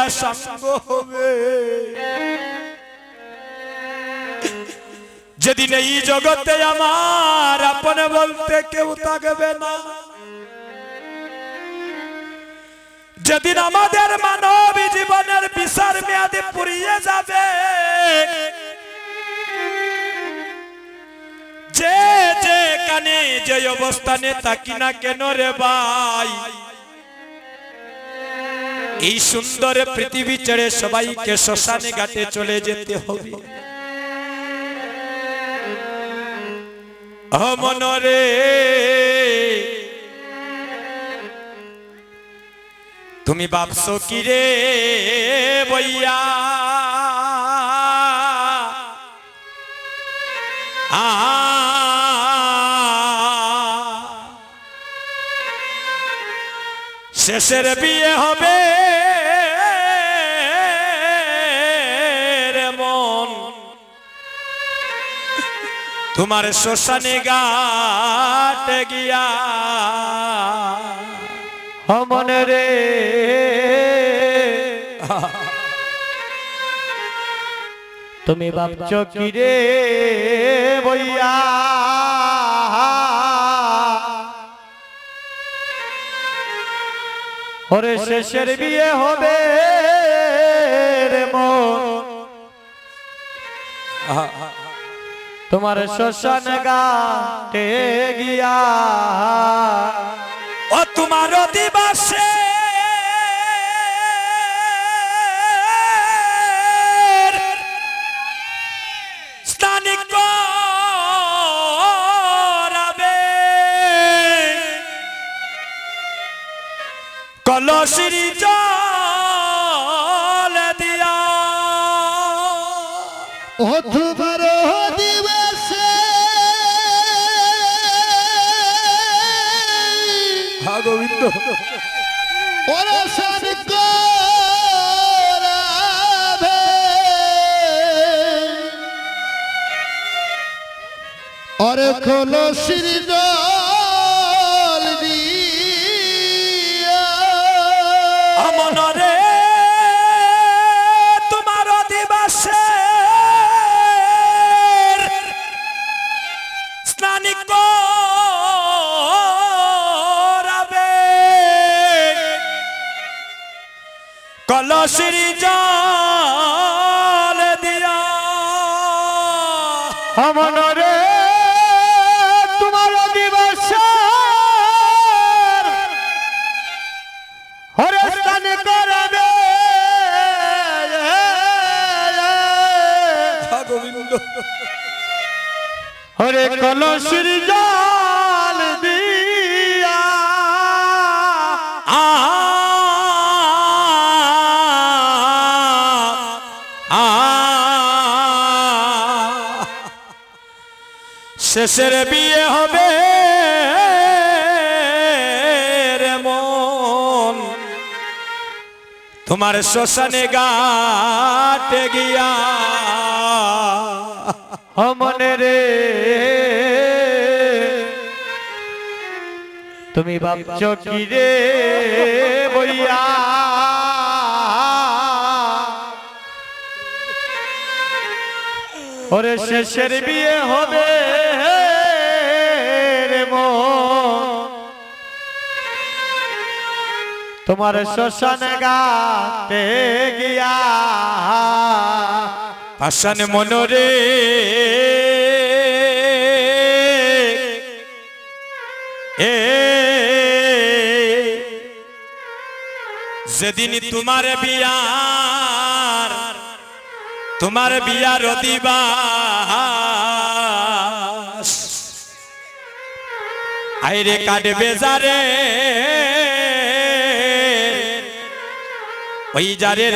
ময়রা সঙ্গ হবে যেদিন এই জগতে আমার আপন বলতে কেউ থাকবে না যেদিন আমাদের মানব জীবনের বিচার মেয়াদে পুরিয়ে যাবে যে যে কানে যে অবস্থানে থাকি না কেন রে ভাই এই সুন্দর পৃথিবী ছেড়ে সবাইকে শ্মশানে ঘাটে চলে যেতে হবে। মনরে তুমি ভাবছ কি রে বইয়া? শেষের বিয়ে হবে তোমার শ্মশানে গাটে গিয়া। মন রে। তুমি ভাবছ কি রে বইয়া। ওরে শেষের বিয়ে হবে রে মন। তোমার শ্মশান গাটে গিয়া। ও তোমার দিবাসে কলসির জল দিয়া। হ্যাঁ গোবিন্দ অনশন করাবে আর কলসির হরে কলসির জল দিয়া আ আ শেষের বিয়ে হবে রে মন তোমার শ্মশানে গাটে গিয়া অমন রে। তুমি ভাবছ কি রে বইয়া? ওরে শেষের বিয়ে হবে রে মন তোমার শ্মশান গাতে গিয়া। পাশান মনরে। এ যেদিন তোমার বিয়ার তোমার বিয়ার দিবাস আইরে কাটবে যারে। ওই যারের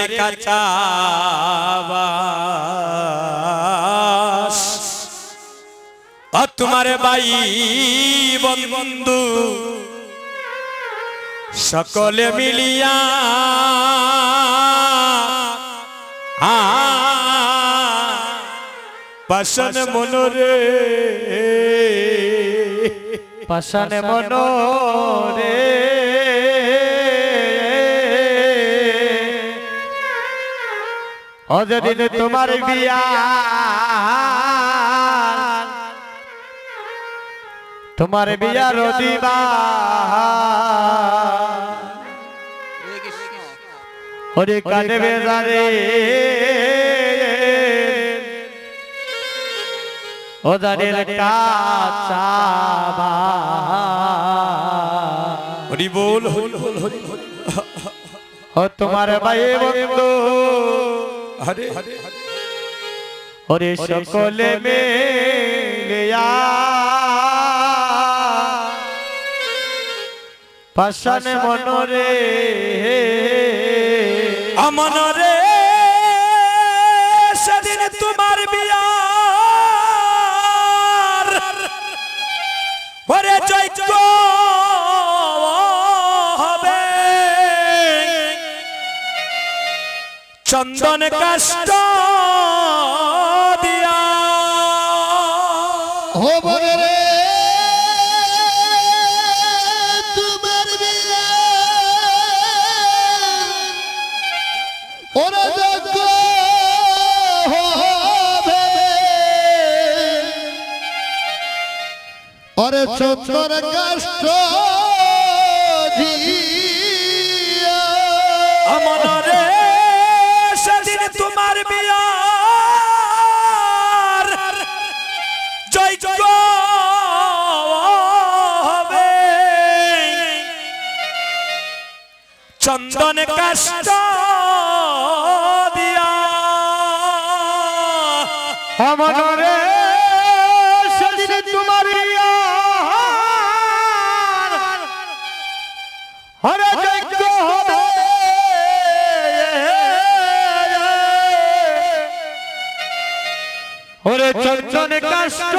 ও তোমার বাই বন্ধু সকলে মিলিয়া পাশন মনোরে পাশানে মনো ও যেদিন তোমার বিয়া তোমার বিয়া দিবা হরে কাটবে রে ও জানের কাঁচা হরি বল হরি তোমার ভাই বন্ধু। হরে ওরে সকলে মিলিয়া পাশান মনরে আমন রে সেদিন তোমার বিয়ার। ওরে চন্দন কাষ্ট দিয়া। হবন রে তোমার ওরা যজ্ঞ অরে চন্দন কাষ্ট বিয়ার। যজ্ঞ হবে চন্দন কাষ্ট দিয়া। মনরে সেদিন তোমার হরে যজ্ঞ হবে চঞ্চন কষ্ট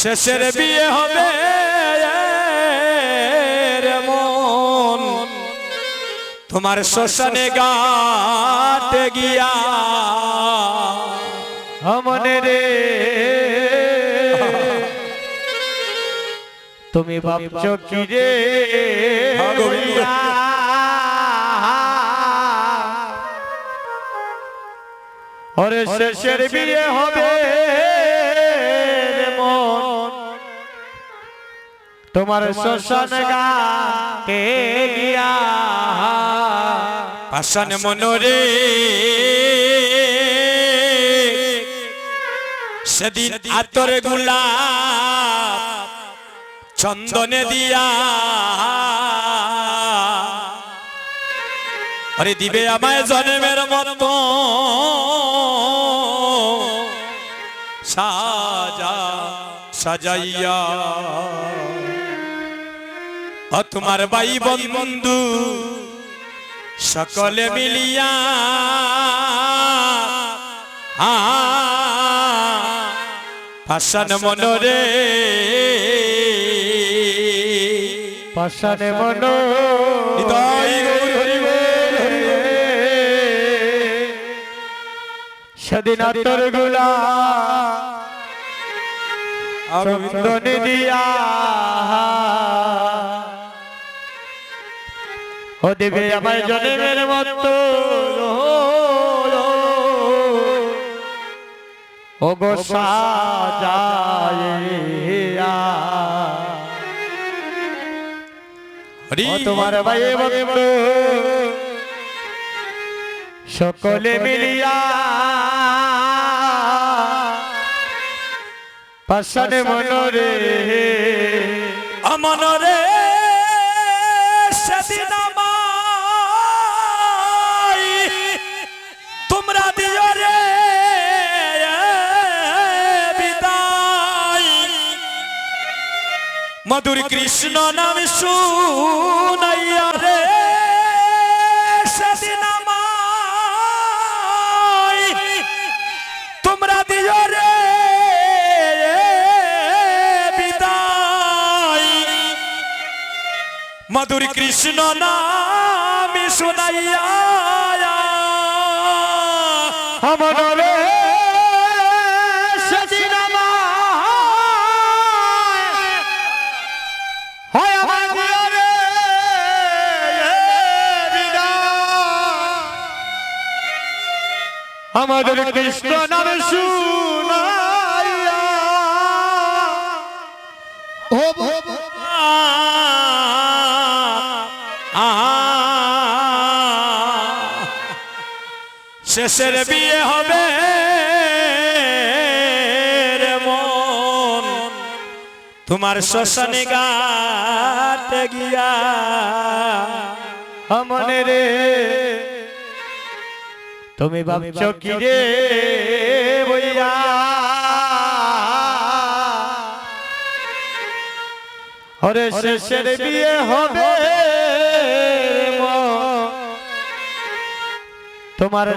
শেষের বিয়ে হবে মন। তোমার শ্মশানে গাতে গিয়া। মনে রে। তুমি ভাবছ কি রে ওরে শেষের বিয়ে হবে তোমার শ্মশান গাতে গিয়া। পাশান মনোরে সেদিন আতরগুলা চন্দনে দিয়া আরে দিবে আমায় জন্মের মতো সাজা সাজাইয়া তোমার বাই বন্ধু সকলে মিলিয়া আ পাশান মনোরে পাশানে মন। সেদিন তোরগুলা চন্দনে দিয়া। ও দেবে আমার জন্মের মতো ও গো সাজাইয়া তোমার ভাই বন্ধু সকলে মিলিয়া পাশানে মনরে আমনরে মধুর কৃষ্ণ নাম আমায় তোমরা দিও রে মধুর কৃষ্ণ নাম শুনাইয়া মনরে আমাদের কৃষ্ণ নাম শুনাইয়া ও ভব শেষের বিয়ে হবে মন। তোমার শ্মশানে গাতে গিয়া মনে রে তুমি ভাবছ কি রে বইয়া হরে শেষের বিয়ে হবে। তোমার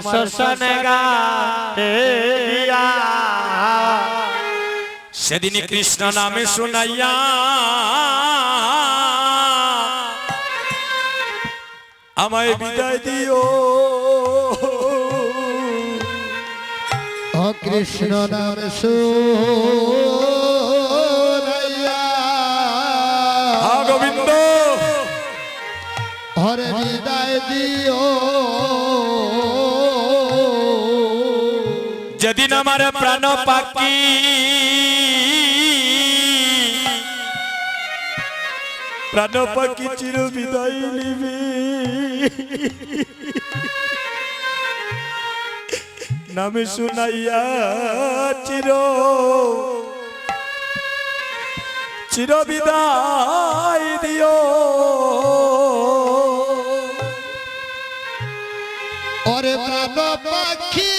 গিয়া সেদিন কৃষ্ণ নামে শুনাইয়া আমায় বিদায় দিও। কৃষ্ণ নাম হা গোবিন্দ হরে বিদায় দিও। যেদিন আমার প্রাণ পাখি প্রাণ পাখি চির বিদায় নিবি। নামে শুনাইয়া চির। চির বিদায় দিও। ওরে প্রাণ পাখি।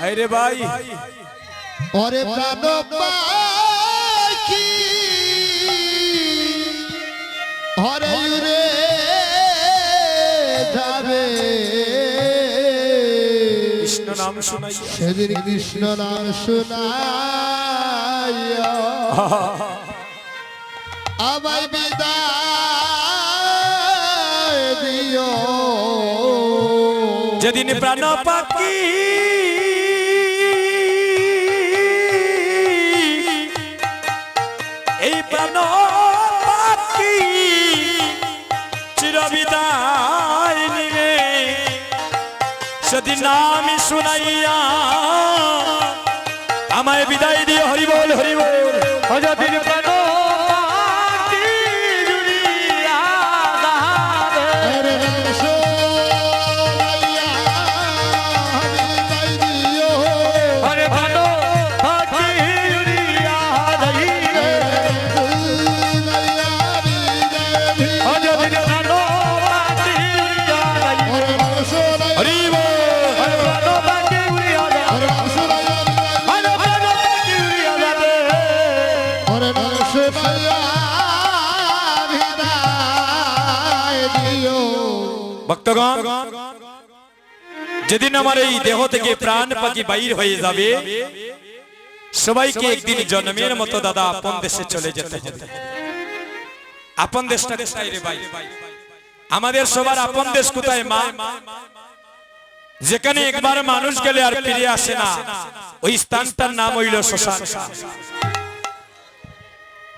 আরে ভাই। ওরে প্রাণ পাখি কৃষ্ণ নাম শুনাইয়া সেদিন কৃষ্ণ নাম শুনাইয়া আমায় বিদায় দিও। যেদিন প্রাণ পাখি শুনাইয়া। আমায় বিদায় দিয়ে হরিবল হরিবল। অযদিন ভক্তগণ, যেদিন আমার এই দেহ থেকে প্রাণ পাখি বাইর হয়ে যাবে, সবাইকে একদিন জন্মের মতো দাদা আপন দেশে চলে যেতে হবে। আপন দেশটা কোথায় আমাদের সবার আপন দেশ কোথায়, মা? যেখানে একবার মানুষ গেলে আর ফিরে আসে না। ওই স্থানটার নাম হইল শ্মশান।